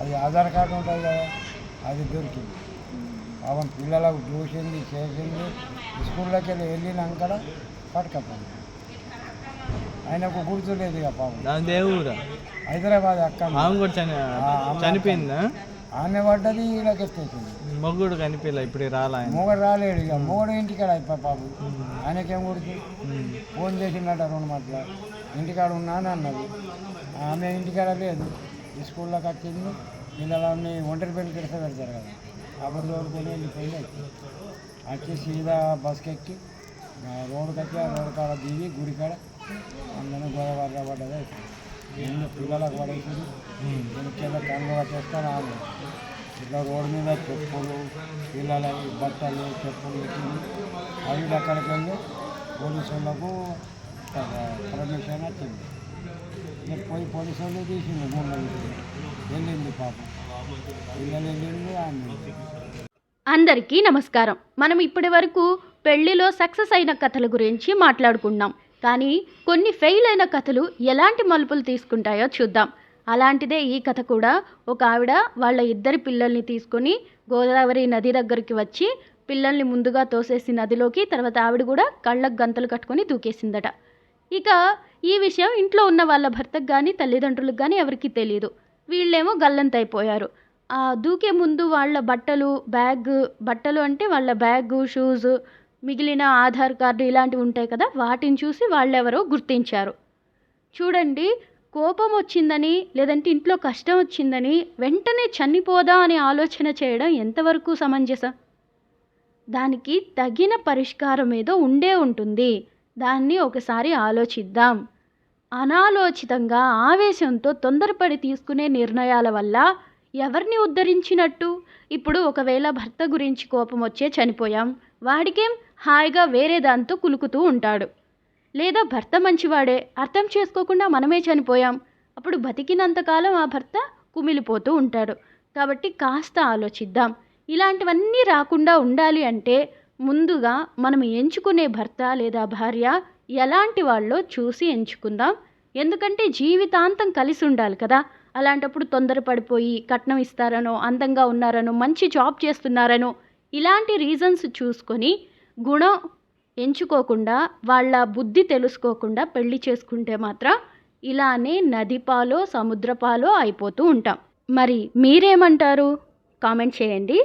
అది ఆధార్ కార్డు ఉంటుంది కదా అది దొరికింది. పాపం పిల్లలకు చూసింది చేసింది స్కూల్లోకి వెళ్ళి వెళ్ళినాక పట్టుకపోయింది. ఆయనకు గుర్తు లేదు ఇక పాపం. హైదరాబాద్ అక్క చనిపోయిందా? ఆమె పడ్డది వీళ్ళకి ఎత్తేసింది. మొగ్గుడు కనిపించలే ఇప్పుడు రాలా మొగడు రాలేడు ఇక. మొగడు ఇంటికాడ అయిపోయి పాపం. ఆయనకేం గుర్తు? ఫోన్ చేసిందట రెండు మాటల. ఇంటికాడ ఉన్నా అని అన్నది ఆమె ఇంటికాడ లేదు. ఈ స్కూల్లోకి వచ్చింది పిల్లలని ఒంటరి పెళ్ళి కిడత పెడతారు కదా అప్పుడు తోడుకొని వెళ్ళిపోయింది వచ్చి వచ్చి సీదా బస్కి ఎక్కి రోడ్డు కట్టి ఆ రోడ్డు కాడ దిగి గుడి కాడ అందరూ గోదావరి పడ్డదే. ఎన్ని పిల్లలకు పడేసింది. వెనకాల కళ్ళు పట్టేస్తాను ఆమె ఇట్లా రోడ్డు మీద చెప్పులు పిల్లల బట్టలు చెప్పులు పెట్టింది. అవి అక్కడికి వెళ్ళి పోలీసు వాళ్ళకు పర్మిషన్ వచ్చింది. పోయి పోలీసు వాళ్ళు తీసింది వెళ్ళింది పాపం. పిల్లలు వెళ్ళింది ఆమె. అందరికీ నమస్కారం. మనం ఇప్పటి వరకు పెళ్ళిలో సక్సెస్ అయిన కథల గురించి మాట్లాడుకున్నాం. కానీ కొన్ని ఫెయిల్ అయిన కథలు ఎలాంటి మలుపులు తీసుకుంటాయో చూద్దాం. అలాంటిదే ఈ కథ కూడా ఒక ఆవిడ వాళ్ళ ఇద్దరి పిల్లల్ని తీసుకొని గోదావరి నది దగ్గరికి వచ్చి పిల్లల్ని ముందుగా తోసేసి నదిలోకి తర్వాత ఆవిడ కూడా కళ్ళకు గంతలు కట్టుకొని దూకేసిందట. ఇక ఈ విషయం ఇంట్లో ఉన్న వాళ్ళ భర్తకు కానీ తల్లిదండ్రులకు కానీ ఎవరికీ తెలియదు వీళ్ళేమో గల్లంతైపోయారు. దూకే ముందు వాళ్ళ బట్టలు బ్యాగ్ బట్టలు అంటే వాళ్ళ బ్యాగ్ షూస్ మిగిలిన ఆధార్ కార్డు ఇలాంటివి ఉంటాయి కదా వాటిని చూసి వాళ్ళెవరో గుర్తించారు. చూడండి కోపం వచ్చిందని లేదంటే ఇంట్లో కష్టం వచ్చిందని వెంటనే చనిపోదా అనే ఆలోచన చేయడం ఎంతవరకు సమంజసం? దానికి తగిన పరిష్కారం ఏదో ఉండే ఉంటుంది. దాన్ని ఒకసారి ఆలోచిద్దాం. అనాలోచితంగా ఆవేశంతో తొందరపడి తీసుకునే నిర్ణయాల వల్ల ఎవరిని ఉద్ధరించినట్టు? ఇప్పుడు ఒకవేళ భర్త గురించి కోపం వచ్చే చనిపోయాం. వాడికేం హాయిగా వేరే దాంతో కులుకుతూ ఉంటాడు. లేదా భర్త మంచివాడే అర్థం చేసుకోకుండా మనమే చనిపోయాం. అప్పుడు బతికినంతకాలం ఆ భర్త కుమిలిపోతూ ఉంటాడు. కాబట్టి కాస్త ఆలోచిద్దాం. ఇలాంటివన్నీ రాకుండా ఉండాలి అంటే ముందుగా మనం ఎంచుకునే భర్త లేదా భార్య ఎలాంటి వాళ్ళో చూసి ఎంచుకుందాం. ఎందుకంటే జీవితాంతం కలిసి ఉండాలి కదా. అలాంటప్పుడు తొందరపడిపోయి కట్నం ఇస్తారనో అందంగా ఉన్నారనో మంచి జాబ్ చేస్తున్నారనో ఇలాంటి రీజన్స్ చూసుకొని గుణం ఎంచుకోకుండా వాళ్ళ బుద్ధి తెలుసుకోకుండా పెళ్ళి చేసుకుంటే మాత్రం ఇలానే నదిపాలో సముద్రపాలో అయిపోతూ ఉంటాం. మరి మీరేమంటారు? కామెంట్ చేయండి.